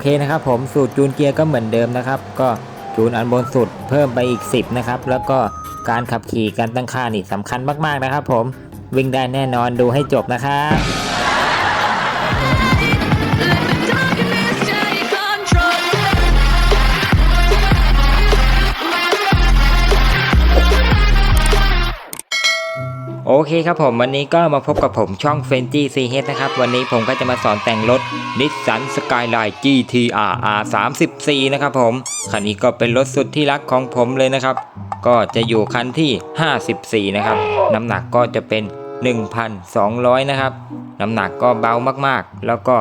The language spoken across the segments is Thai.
เคนะครับผมสูตรจูนเกียร์ก็เหมือนเดิมนะครับ ก็จูนอันบนสุดเพิ่มไปอีก 10 นะครับ แล้วก็การขับขี่การตั้งค่านี่สำคัญมากๆนะครับผมวิ่งได้แน่นอนดูให้จบนะครับ เคครับผมวันนี้ก็มาพบกับผมช่อง f e n t y CH นะครับ วันนี้ผมก็จะมาสอนแต่งรถ Nissan Skyline GTR R34 นะครับผม คันนี้ก็เป็นรถสุดที่รักของผมเลยนะครับ ก็จะอยู่คันที่ 54 นะครับ น้ำหนักก็จะเป็น 1,200 นะครับ น้ำหนักก็เบามากๆ แล้วก็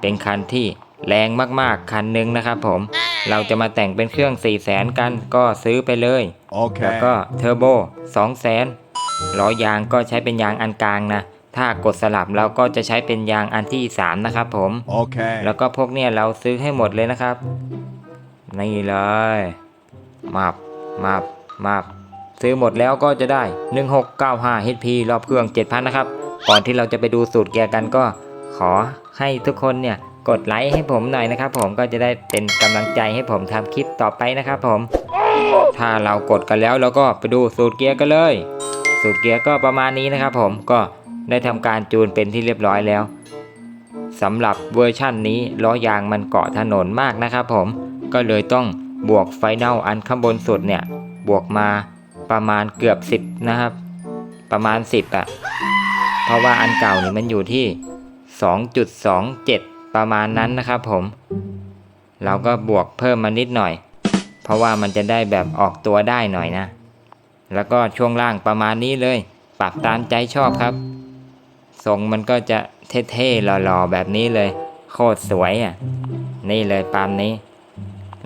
เป็นคันที่แรงมากๆ คันหนึ่งนะครับผมเราจะมาแต่งเป็นเครื่อง 4 0 0แสนกันก็ซื้อไปเลยแล้วก็ Okay. เทอร์โบ 2 0 0แสน ล้อยางก็ใช้เป็นยางอันกลางนะ ถ้ากดสลับเราก็จะใช้เป็นยางอันที่ 3 นะครับผม Okay. แล้วก็พวกเนี้ยเราซื้อให้หมดเลยนะครับ นี่เลยมาบมาบมาบซื้อหมดแล้วก็จะได้ 1695 HP รอบเครื่อง 7,000 นะครับ ก่อนที่เราจะไปดูสูตรเกียร์กันก็ขอให้ทุกคนเนี่ยกดไลค์ให้ผมหน่อยนะครับ ผมก็จะได้เป็นกำลังใจให้ผมทำคลิปต่อไปนะครับผม ถ้าเรากดกันแล้วเราก็ไปดูสูตรเกียร์กันเลย สูตรเกียร์ก็ประมาณนี้นะครับผมก็ได้ทำการจูนเป็นที่เรียบร้อยแล้วสำหรับเวอร์ชั่นนี้ล้อยางมันเกาะถนนมากนะครับผมก็เลยต้องบวกไฟแนลอันข้างบนสุดเนี่ยบวกมาประมาณเกือบ 10 นะครับ ประมาณ 10อะ่ะเพราะว่าอันเก่านี่มันอยู่ที่ 2.27 ประมาณนั้นนะครับผม เราก็บวกเพิ่มมานิดหน่อย เพราะว่ามันจะได้แบบออกตัวได้หน่อยนะ แล้วก็ช่วงล่างประมาณนี้เลย ปรับตามใจชอบครับ ทรงมันก็จะเท่ๆหล่อๆแบบนี้เลย โคตรสวยอะ นี่เลยปามนี้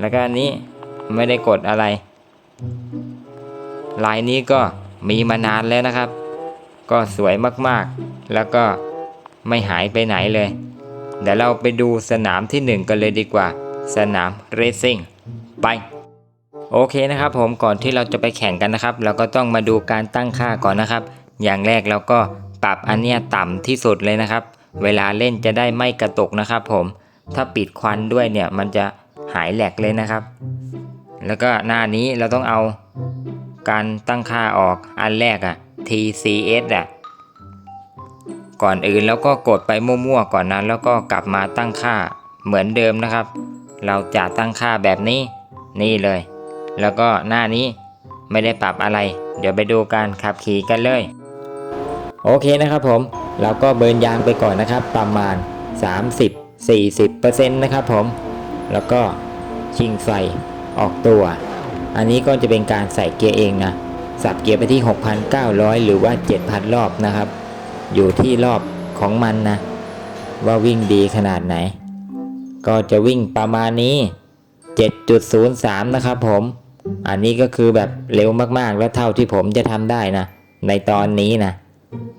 แล้วก็อันนี้ไม่ได้กดอะไร ลายนี้ก็มีมานานแล้วนะครับ ก็สวยมากๆ แล้วก็ไม่หายไปไหนเลย เดี๋ยวเราไปดูสนามที่หนึ่งกันเลยดีกว่า สนามเรซซิ่งไป โอเคนะครับผมก่อนที่เราจะไปแข่งกันนะครับ เราก็ต้องมาดูการตั้งค่าก่อนนะครับ อย่างแรกเราก็ปรับอันเนี้ยต่ำที่สุดเลยนะครับ เวลาเล่นจะได้ไม่กระตุกนะครับผมถ้าปิดควันด้วยเนี่ยมันจะหายแหลกเลยนะครับ แล้วก็หน้านี้เราต้องเอาการตั้งค่าออกอันแรกอะ TCS อะก่อนอื่นแล้วก็กดไปมั่วๆก่อนนั้นแล้วก็กลับมาตั้งค่าเหมือนเดิมนะครับ เราจะตั้งค่าแบบนี้นี่เลย แล้วก็หน้านี้ไม่ได้ปรับอะไร เดี๋ยวไปดูการขับขี่กันเลย โอเคนะครับผมเราก็เบิร์นยางไปก่อนนะครับ ประมาณ 30-40%นะครับผม แล้วก็ชิงไฟออกตัว อันนี้ก็จะเป็นการใส่เกียร์เองนะสับเกียร์ไปที่ 6,900 หรือว่า 7,000 รอบนะครับ อยู่ที่รอบของมันนะ ว่าวิ่งดีขนาดไหน ก็จะวิ่งประมาณนี้ 7.03 นะครับผม อันนี้ก็คือแบบเร็วมากๆ และเท่าที่ผมจะทำได้นะ ในตอนนี้นะ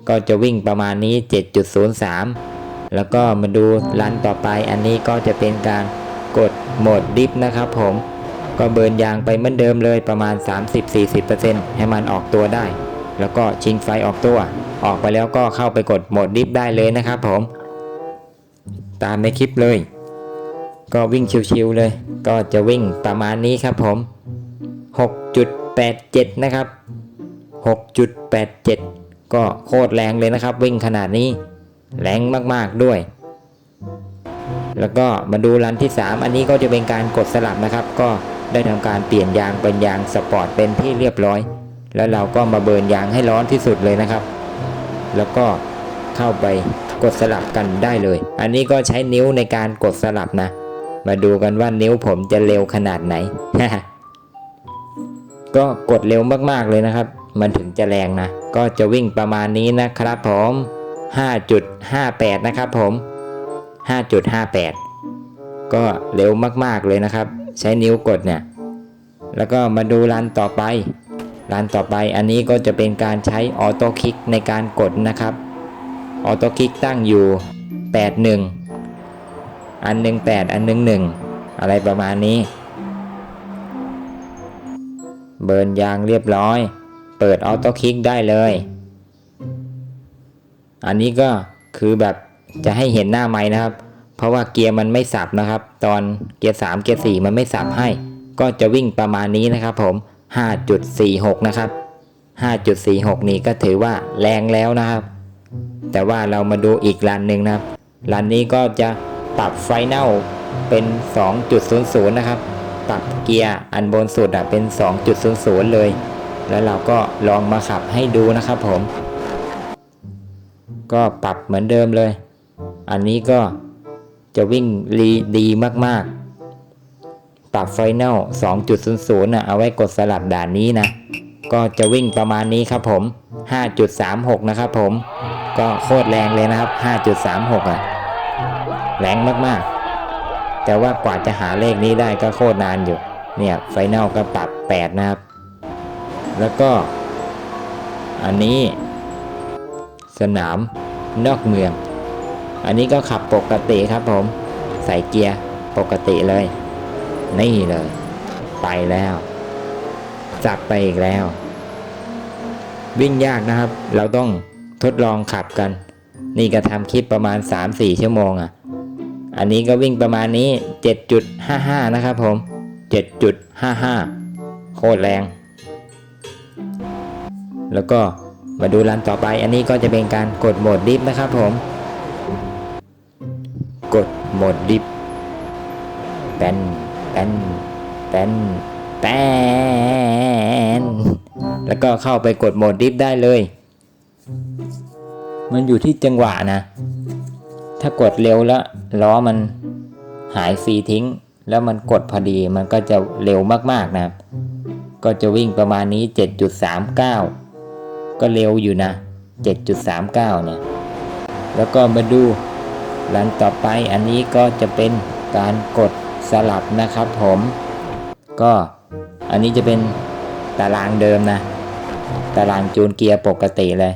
ก็จะวิ่งประมาณนี้ 7.03 แล้วก็มาดูรันต่อไป อันนี้ก็จะเป็นการกดโหมดดิฟนะครับผม ก็เบิร์นยางไปเหมือนเดิมเลยประมาณ 30-40%ให้มันออกตัวได้ แล้วก็ชิงไฟออกตัว ออกไปแล้วก็เข้าไปกดโหมดดิฟได้เลยนะครับผม ตามในคลิปเลย ก็วิ่งชิวๆเลย ก็จะวิ่งประมาณนี้ครับผม 6.87 นะครับ 6.87 ก็โคตรแรงเลยนะครับ วิ่งขนาดนี้ แรงมากๆด้วย แล้วก็มาดูรันที่ 3 อันนี้ก็จะเป็นการกดสลับนะครับ ก็ได้ทำการเปลี่ยนยางเป็นยางสปอร์ตเป็นที่เรียบร้อย แล้วเราก็มาเบิร์นยางให้ร้อนที่สุดเลยนะครับ แล้วก็เข้าไปกดสลับกันได้เลย อันนี้ก็ใช้นิ้วในการกดสลับนะ มาดูกันว่านิ้วผมจะเร็วขนาดไหน ก็กดเร็วมากๆเลยนะครับ มันถึงจะแรงนะ ก็จะวิ่งประมาณนี้นะครับผม 5.58 นะครับผม 5.58 ก็เร็วมากๆเลยนะครับ ใช้นิ้วกดเนี่ย แล้วก็มาดูรันต่อไป รันต่อไปอันนี้ก็จะเป็นการใช้ออโต้คลิกในการกดนะครับ ออโต้คลิกตั้งอยู่ 81 อันหนึ่ง8 อันหนึ่ง1อะไรประมาณนี้ เบิร์นยางเรียบร้อย เปิดออโต้คลิกได้เลย อันนี้ก็คือแบบจะให้เห็นหน้าไม้นะครับ เพราะว่าเกียร์มันไม่สับนะครับ ตอนเกียร์ 3 เกียร์ 4 มันไม่สับให้ ก็จะวิ่งประมาณนี้นะครับผม 5.46 นะครับ 5.46 นี่ก็ถือว่าแรงแล้วนะครับ แต่ว่าเรามาดูอีกรันหนึ่งนะครับ รันนี้ก็จะปรับไฟแนลเป็น 2.00 นะครับ ปรับเกียร์อันบนสุดอะเป็น 2.00 เลย แล้วเราก็ลองมาขับให้ดูนะครับผม ก็ปรับเหมือนเดิมเลย อันนี้ก็จะวิ่งรีดีมากๆ ปรับไฟแนล2.00นะเอาไว้กดสลับด่านนี้นะ ก็จะวิ่งประมาณนี้ครับผม 5.36 นะครับผม ก็โคตรแรงเลยนะครับ 5.36 อะ แรงมากๆ แต่ว่ากว่าจะหาเลขนี้ได้ก็โคตรนานอยู่ เนี่ยไฟแนลก็ปรับ 8 นะครับ แล้วก็ อันนี้ สนามนอกเมือง อันนี้ก็ขับปกติครับผม ใส่เกียร์ปกติเลย นี่เลย ไปแล้ว จับไปอีกแล้ว วิ่งยากนะครับ เราต้องทดลองขับกัน นี่ก็ทำคลิปประมาณ 3-4 ชั่วโมงอะ่ะ อันนี้ก็วิ่งประมาณนี้ 7.55 นะครับผม 7.55 โคตรแรง แล้วก็มาดูรันต่อไป อันนี้ก็จะเป็นการกดโหมดดิฟนะครับผม กดโหมดดิฟแปนแปนแปนแปนแล้วก็เข้าไปกดโหมดดิฟได้เลย มันอยู่ที่จังหวะนะ ถ้ากดเร็วแล้วล้อมันหายฟรีทิ้ง แล้วมันกดพอดีมันก็จะเร็วมากๆนะครับ ก็จะวิ่งประมาณนี้ 7.39 ก็เร็วอยู่นะ 7.39 เนี่ย แล้วก็มาดูรันต่อไปอันนี้ก็จะเป็นการกดสลับนะครับผม ก็อันนี้จะเป็นตารางเดิมนะ ตารางจูนเกียร์ปกติเลย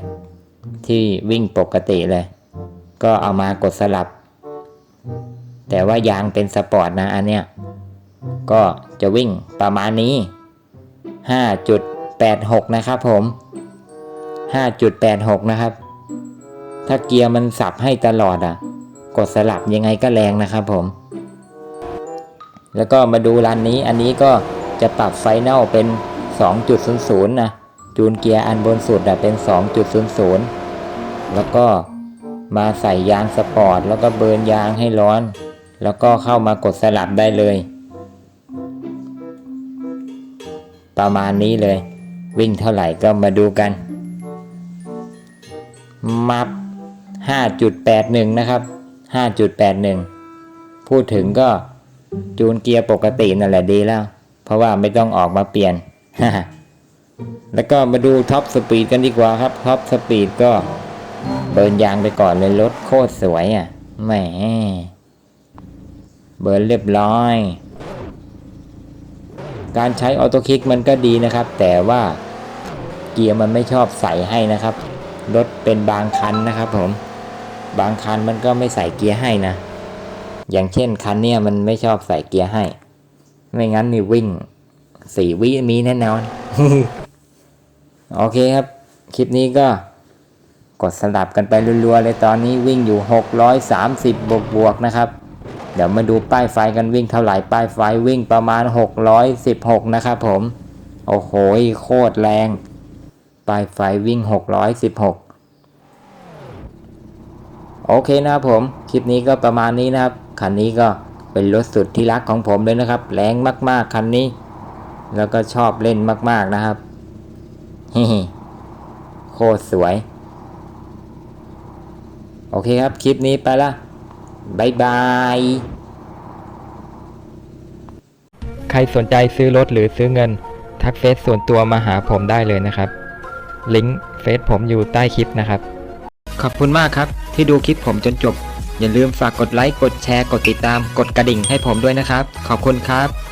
ที่วิ่งปกติเลย ก็เอามากดสลับ แต่ว่ายางเป็นสปอร์ตนะอันเนี้ย ก็จะวิ่งประมาณนี้ 5.86 นะครับผม 5.86 นะครับ ถ้าเกียร์มันสับให้ตลอดอะ กดสลับยังไงก็แรงนะครับผม แล้วก็มาดูรันนี้อันนี้ก็จะปรับไฟแนลเป็น 2.00 นะ จูนเกียร์อันบนสุดอะเป็น 2.00 แล้วก็ มาใส่ยางสปอร์ตแล้วก็เบิร์นยางให้ร้อน แล้วก็เข้ามากดสลับได้เลย ประมาณนี้เลย วิ่งเท่าไหร่ก็มาดูกัน มับ 5.81 นะครับ 5.81 พูดถึงก็จูนเกียร์ปกตินั่นแหละดีแล้ว เพราะว่าไม่ต้องออกมาเปลี่ยน แล้วก็มาดูท็อปสปีดกันดีกว่าครับท็อปสปีดก็ เบิร์นยางไปก่อนเลยรถโคตรสวยอะแหมเบิร์นเรียบร้อย การใช้ออโต้คลิกมันก็ดีนะครับ แต่ว่าเกียร์มันไม่ชอบใส่ให้นะครับ รถเป็นบางคันนะครับผม บางคันมันก็ไม่ใส่เกียร์ให้นะ อย่างเช่นคันเนี้ยมันไม่ชอบใส่เกียร์ให้ ไม่งั้นนี่วิ่งสี่วิมีแน่นอน โอเคครับ คลิปนี้ก็ กดสลับกันไปรัวๆเลยตอนนี้วิ่งอยู่ 630 บวกบวกนะครับ เดี๋ยวมาดูป้ายไฟกันวิ่งเท่าไหร่ป้ายไฟวิ่งประมาณ 616 นะครับผม โอ้โหโคตรแรง ป้ายไฟวิ่ง 616โอเคนะครับผม คลิปนี้ก็ประมาณนี้นะครับ คันนี้ก็เป็นรถสุดที่รักของผมเลยนะครับ แรงมาก ๆ คันนี้ แล้วก็ชอบเล่นมาก ๆ นะครับฮโคตรสวย โอเคครับ คลิปนี้ไปละบายบาย ใครสนใจซื้อรถหรือซื้อเงิน ทักเฟซส่วนตัวมาหาผมได้เลยนะครับ ลิงก์เฟซผมอยู่ใต้คลิปนะครับ ขอบคุณมากครับ ที่ดูคลิปผมจนจบ อย่าลืมฝากกดไลค์ กดแชร์ กดติดตาม กดกระดิ่งให้ผมด้วยนะครับ ขอบคุณครับ